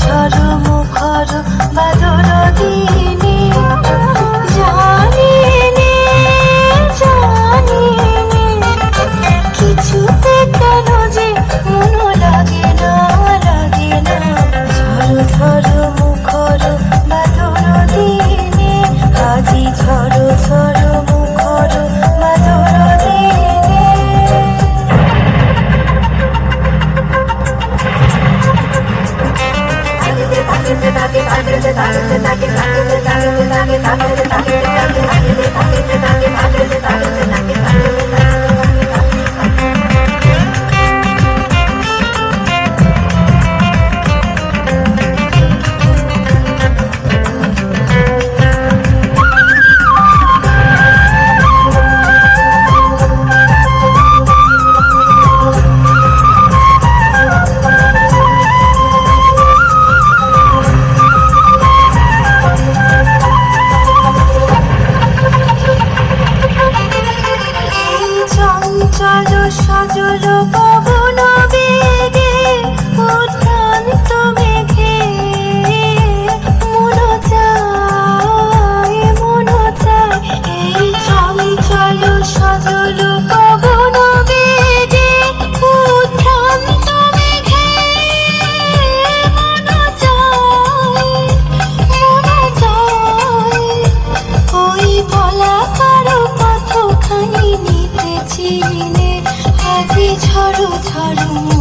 ঝড় মুখর বাদর দিনে সজল পবন বেগে ঝড় ঝড়